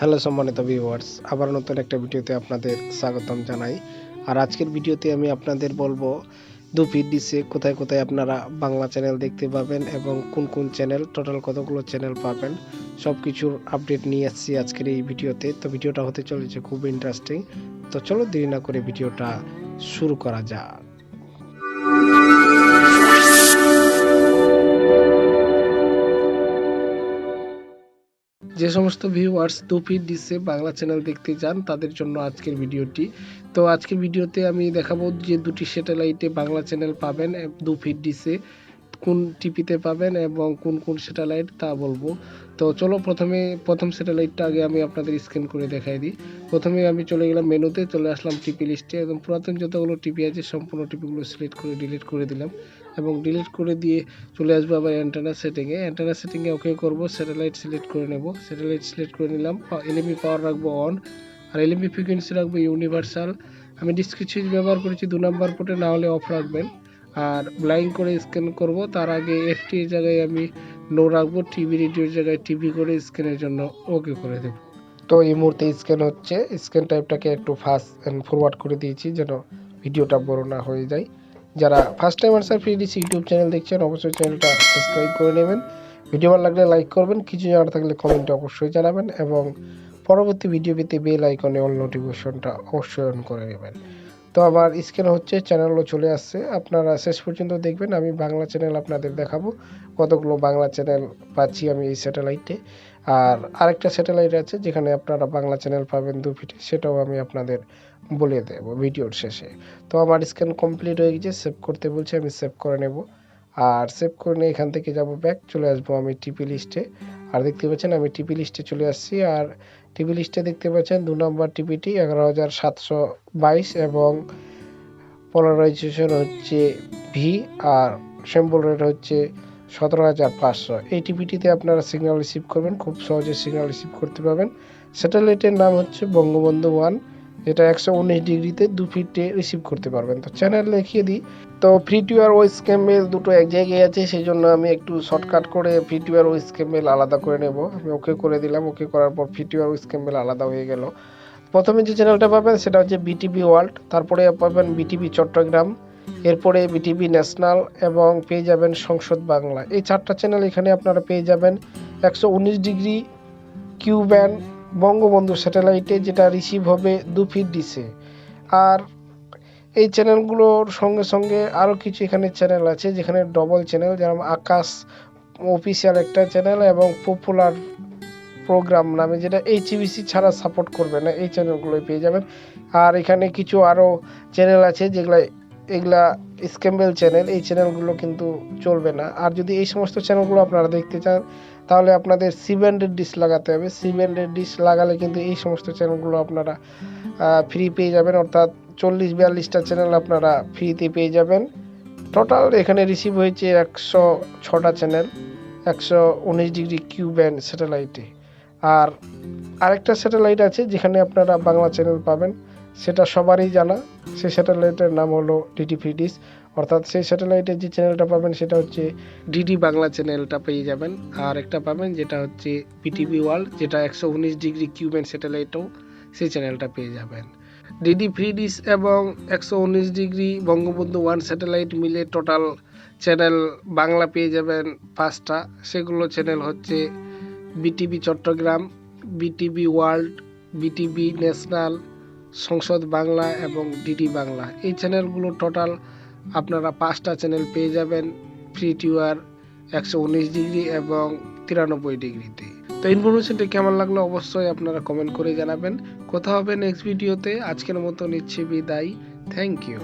Hello সম্মানিত viewers আবার নতুন একটা ভিডিওতে আপনাদের স্বাগতম জানাই। আর আজকের ভিডিওতে আমি আপনাদের বলব দু ফিট ডিসে কোথায় কোথায় আপনারা বাংলা চ্যানেল দেখতে পাবেন এবং কোন কোন চ্যানেল টোটাল কতগুলো চ্যানেল পাবেন সব কিছুর আপডেট নিয়ে আসছি আজকের এই ভিডিওতে। তো ভিডিওটা হতে চলেছে খুব ইন্টারেস্টিং তো চলো দেরি না করে ভিডিওটা শুরু করা যাক। যে সমস্ত ভিউয়ার্স দু ফিট ডিসে বাংলা চ্যানেল দেখতে চান তাদের জন্য আজকের ভিডিওটি। তো আজকের ভিডিওতে আমি দেখাবো যে দুটি স্যাটেলাইটে বাংলা চ্যানেল পাবেন এ, দু ফিট ডিসে কোন টিপিতে পাবেন এবং কোন কোন স্যাটেলাইট তা বলব। তো চলো প্রথমে প্রথম স্যাটেলাইটটা আগে আমি আপনাদের স্ক্যান করে দেখাই দিই। প্রথমে আমি চলে গেলাম মেনুতে চলে আসলাম টিপি লিস্টে একদম পুরাতন যতগুলো টিপি আছে সম্পূর্ণ টিপিগুলো সিলেক্ট করে ডিলিট করে দিলাম। এবং ডিলিট করে দিয়ে চলে আসব আবার অ্যান্টেনা সেটিংয়ে অ্যান্টেনা সেটিংয়ে ওকে করব স্যাটেলাইট সিলেক্ট করে নেব। স্যাটেলাইট সিলেক্ট করে নিলাম এলএমবি পাওয়ার রাখব অন আর এলএমবি ফ্রিকোয়েন্সি রাখব ইউনিভার্সাল আমি ডিসক্রিট সুইচ ব্যবহার করেছি দু নম্বর পোর্টে না হলে অফ রাখবেন। আর ব্লাইং করে স্ক্যান করব, তার আগে এফটি এর জায়গায় আমি নো রাখব টিভি রেডিওর জায়গায় টিভি করে স্ক্যানের জন্য ওকে করে দেব। তো এই মুহূর্তে স্ক্যান হচ্ছে। স্ক্যান টাইপটাকে একটু ফাস্ট অ্যান্ড ফরওয়ার্ড করে দিয়েছি যেন ভিডিওটা বড় না হয়ে যায়। যারা first time Ansar free DC YouTube channel দেখছেন, অবশ্যই চ্যানেলটা সাবস্ক্রাইব করে নেবেন। ভিডিও ভালো লাগলে লাইক করবেন, কিছু জানা থাকলে কমেন্টে অবশ্যই জানাবেন এবং পরবর্তী ভিডিও পেতে বেল আইকনে অল নোটিফিকেশনটা অবশ্যই অন করে নেবেন। তো আমার স্ক্যান হচ্ছে চ্যানেলও চলে আসছে। আপনারা শেষ পর্যন্ত দেখবেন, আমি বাংলা চ্যানেল আপনাদের দেখাবো। কতগুলো বাংলা চ্যানেল পাচ্ছি আমি এই স্যাটেলাইটে আর আরেকটা স্যাটেলাইট আছে, যেখানে আপনারা বাংলা চ্যানেল পাবেন দু ফিটে সেটাও আমি আপনাদের বলে দেবো ভিডিওর শেষে। তো আমার স্ক্যান কমপ্লিট হয়ে গেছে সেভ করতে বলছে, আমি সেভ করে নেব। আর সেভ করে নিয়ে এখান থেকে যাব ব্যাক চলে আসব আমি টিপি লিস্টে আর দেখতে পাচ্ছেন আমি টিপি লিস্টে চলে আসছি। আর টিপি লিস্টে দেখতে পাচ্ছেন দু নম্বর টিপিটি এগারো হাজার সাতশো বাইশ এবং পোলারাইজেশন হচ্ছে ভি আর স্যাম্পল রেট হচ্ছে সতেরো হাজার পাঁচশো। এই টিভিটিতে আপনারা সিগন্যাল রিসিভ করবেন, খুব সহজে সিগন্যাল রিসিভ করতে পারবেন। স্যাটেলাইটের নাম হচ্ছে বঙ্গবন্ধু ওয়ান। যেটা একশো উনিশ ডিগ্রিতে দু ফিটে রিসিভ করতে পারবেন। তো চ্যানেল লিখিয়ে দিই। তো ফ্রি টু আর ওয়েস ক্যামেল দুটো এক জায়গায় আছে সেই জন্য আমি একটু শর্টকাট করে ফ্রি টু আর ওয়েস ক্যামেল আলাদা করে নেব। আমি ওকে করে দিলাম। ওকে করার পর ফ্রি টু আর ওয়েস ক্যামেল আলাদা হয়ে গেল। প্রথমে যে চ্যানেলটা পাবেন, সেটা হচ্ছে বিটিভি ওয়ার্ল্ড তারপরে পাবেন বিটিভি চট্টগ্রাম এরপরে বিটিভি ন্যাশনাল এবং পেয়ে যাবেন সংসদ বাংলা। এই চারটা চ্যানেল এখানে আপনারা পেয়ে যাবেন। একশো উনিশ ডিগ্রি কিউ ব্যান্ড বঙ্গবন্ধু স্যাটেলাইটে যেটা রিসিভ হবে দু ফিট ডিসে আর এই চ্যানেলগুলোর সঙ্গে সঙ্গে আরও কিছু এখানে চ্যানেল আছে, যেখানে ডবল চ্যানেল যেমন আকাশ অফিসিয়াল একটা চ্যানেল এবং পপুলার প্রোগ্রাম নামে যেটা এইচবিসি ছাড়া সাপোর্ট করবে না, এই চ্যানেলগুলোই পেয়ে যাবেন। আর এখানে কিছু আরও চ্যানেল আছে যেগুলো এগুলা স্ক্যাম্বেল চ্যানেল এই চ্যানেলগুলো কিন্তু চলবে না। আর যদি এই সমস্ত চ্যানেলগুলো আপনারা দেখতে চান, তাহলে আপনাদের সি ব্যান্ডের ডিশ লাগাতে হবে। সি ব্যান্ডের ডিশ লাগালে কিন্তু এই সমস্ত চ্যানেলগুলো আপনারা ফ্রি পেয়ে যাবেন। অর্থাৎ চল্লিশ বিয়াল্লিশটা চ্যানেল আপনারা ফ্রিতে পেয়ে যাবেন। টোটাল এখানে রিসিভ হয়েছে একশো ছটা চ্যানেল একশো উনিশ ডিগ্রি কিউ ব্যান্ড স্যাটেলাইটে আর আরেকটা স্যাটেলাইট আছে, যেখানে আপনারা বাংলা চ্যানেল পাবেন। সেটা সবারই জানা। সেই স্যাটেলাইটের নাম হলো ডিডি ফ্রিডিস অর্থাৎ সেই স্যাটেলাইটে যে চ্যানেলটা পাবেন সেটা হচ্ছে ডিডি বাংলা চ্যানেলটা পেয়ে যাবেন। আর একটা পাবেন যেটা হচ্ছে পিটিভি ওয়ার্ল্ড যেটা একশো উনিশ ডিগ্রি কিউবেন স্যাটেলাইটও সেই চ্যানেলটা পেয়ে যাবেন। ডিডি ফ্রিডিস এবং একশো উনিশ ডিগ্রি বঙ্গবন্ধু ওয়ান স্যাটেলাইট মিলে টোটাল চ্যানেল বাংলা পেয়ে যাবেন পাঁচটা। সেগুলো চ্যানেল হচ্ছে BTV Chattogram BTV world BTV national Sangsad Bangla এবং ডিডি বাংলা। এই চ্যানেলগুলো টোটাল আপনারা পাঁচটা চ্যানেল পেয়ে যাবেন ফ্রি টিউয়ার একশো উনিশ ডিগ্রি এবং তিরানব্বই ডিগ্রিতে তো ইনফরমেশনটি কেমন লাগল অবশ্যই আপনারা কমেন্ট করে জানাবেন। কোথা হবে নেক্সট ভিডিওতে আজকের মতো নিচ্ছি বিদায়। Thank you